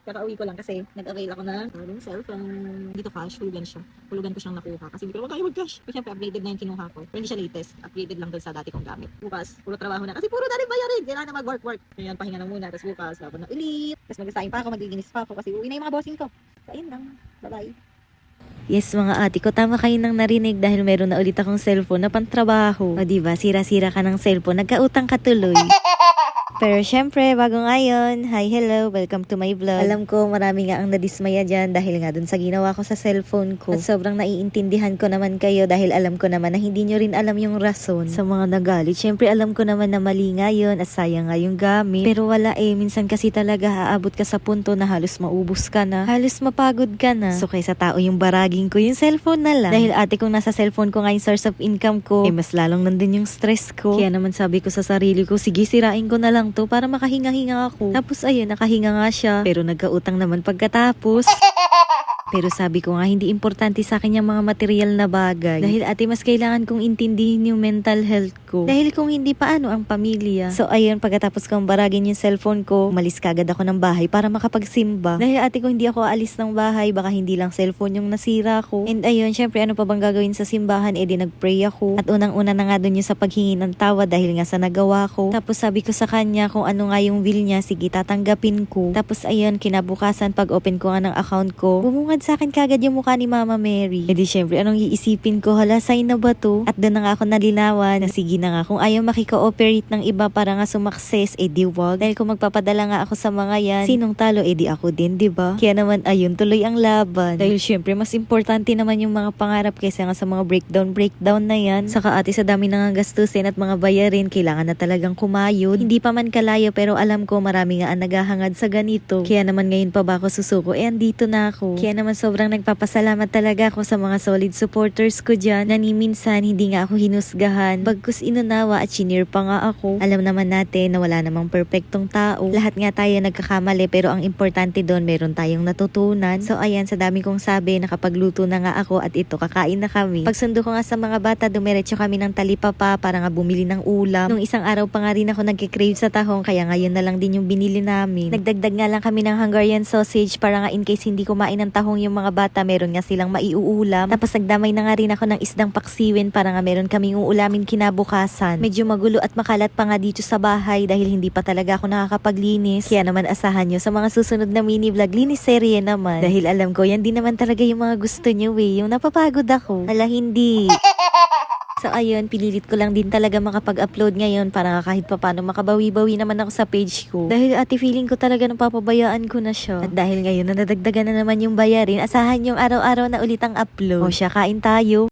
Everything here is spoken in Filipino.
Kakauwi ko lang kasi nag-avail ako ng bagong cellphone. Dito cash, hulugan siya. Hulugan ko siyang nakuha kasi hindi ko naman kaya mag-cash. Kasi syempre upgraded na yung kinuha ko. Pero hindi siya latest. Upgraded lang doon sa dati kong gamit. Bukas, puro trabaho na. Kasi puro dati bayarin. Kailangan na mag-work-work. Ngayon, pahinga na muna. Tapos bukas, laban na ulit. Tapos mag-sign pa ako, magiginis pa ako kasi uwi na yung mga bossing ko. So, ayun lang. Bye-bye. Yes mga ate ko, tama kayo nang narinig dahil meron na ulit akong cellphone na pantrabaho. O diba, sira-sira ka ng cellphone, nagkautang ka tuloy. Pero syempre, bago ngayon, hi, hello, welcome to my vlog. Alam ko, marami nga ang nadismaya dyan dahil nga dun sa ginawa ko sa cellphone ko. At sobrang naiintindihan ko naman kayo dahil alam ko naman na hindi nyo rin alam yung rason. Sa mga nagalit, syempre alam ko naman na mali nga yun at sayang nga yung gamit. Pero wala eh, minsan kasi talaga aabot ka sa punto na halos maubos ka na, halos mapagod ka na. So kaysa tao yung baraging ko, yung cellphone na lang. Dahil ate kung nasa cellphone ko nga yung source of income ko, eh mas lalong nandun yung stress ko. Kaya naman sabi ko sa sarili ko, sige sirain ko na lang to para makahinga-hinga ako. Tapos ayun, nakahinga nga siya. Pero nagkautang naman pagkatapos. Pero sabi ko nga, hindi importante sa akin yung mga material na bagay. Dahil ate, mas kailangan kong intindihin yung mental health ko. Dahil kung hindi pa ano ang pamilya. So ayun, pagkatapos kong baragin yung cellphone ko, umalis kagad ako ng bahay para makapagsimba. Dahil ate, kung hindi ako aalis ng bahay, baka hindi lang cellphone yung nasira ko. And ayun, syempre ano pa bang gagawin sa simbahan? Eh di nagpray ako. At unang-una na nga dun yung sa paghingi ng tawa dahil nga sa nagawa ko. Tapos sabi ko sa kanya kung ano nga yung will niya, sige tatanggapin ko. Tapos ayun, kinabukasan pag open ko nga ng account ko, bumungad sa akin kagad yung mukha ni Mama Mary. E di syempre, anong iisipin ko? Hala, sign na ba to? At doon na nga ako nalinawan na sige na nga, kung ayaw makiko-operate ng iba para nga sumakses, eh di wag. Dahil kung magpapadala nga ako sa mga yan, sinong talo, eh di ako din, di ba? Kaya naman, ayun, tuloy ang laban. Dahil syempre, mas importante naman yung mga pangarap kaysa nga sa mga breakdown-breakdown na yan. Saka ate, sa dami na gastusin at mga bayarin, kailangan na talagang kumayod. Hindi pa man kalayo, pero alam ko marami nga ang naghahangad sa ganito. Kaya naman ngayon pa ba ako susuko? Eh, andito na ako. Kaya naman sobrang nagpapasalamat talaga ako sa mga solid supporters ko dyan na ni minsan hindi nga ako hinusgahan. Bagkus inunawa at chinir pa nga ako. Alam naman natin na wala namang perpektong tao. Lahat nga tayo nagkakamali pero ang importante doon meron tayong natutunan. So ayan, sa dami kong sabi, nakapagluto na nga ako at ito, kakain na kami. Pagsundo ko nga sa mga bata, dumiretso kami ng talipapa para nga bumili ng ulam. Nung isang araw pa nga rin ako nagkikrave sa tahong kaya ngayon na lang din yung binili namin. Nagdagdag nga lang kami ng Hungarian sausage para nga in case hindi kumain ng tahong yung mga bata, meron nga silang maiuulam. Tapos nagdamay na nga rin ako ng isdang paksiwin para nga meron kaming uulamin kinabukasan. Medyo magulo at makalat pa nga dito sa bahay dahil hindi pa talaga ako nakakapaglinis. Kaya naman asahan nyo sa mga susunod na mini vlog, linis serye naman. Dahil alam ko, yan din naman talaga yung mga gusto nyo eh. Yung napapagod ako. Ala, hindi. So ayun, pinilit ko lang din talaga makapag-upload ngayon para kahit papano makabawi-bawi naman ako sa page ko. Dahil ate feeling ko talaga napapabayaan ko na siya. At dahil ngayon na nadagdagan na naman yung bayarin, asahan yung araw-araw na ulit ang upload. O siya, kain tayo.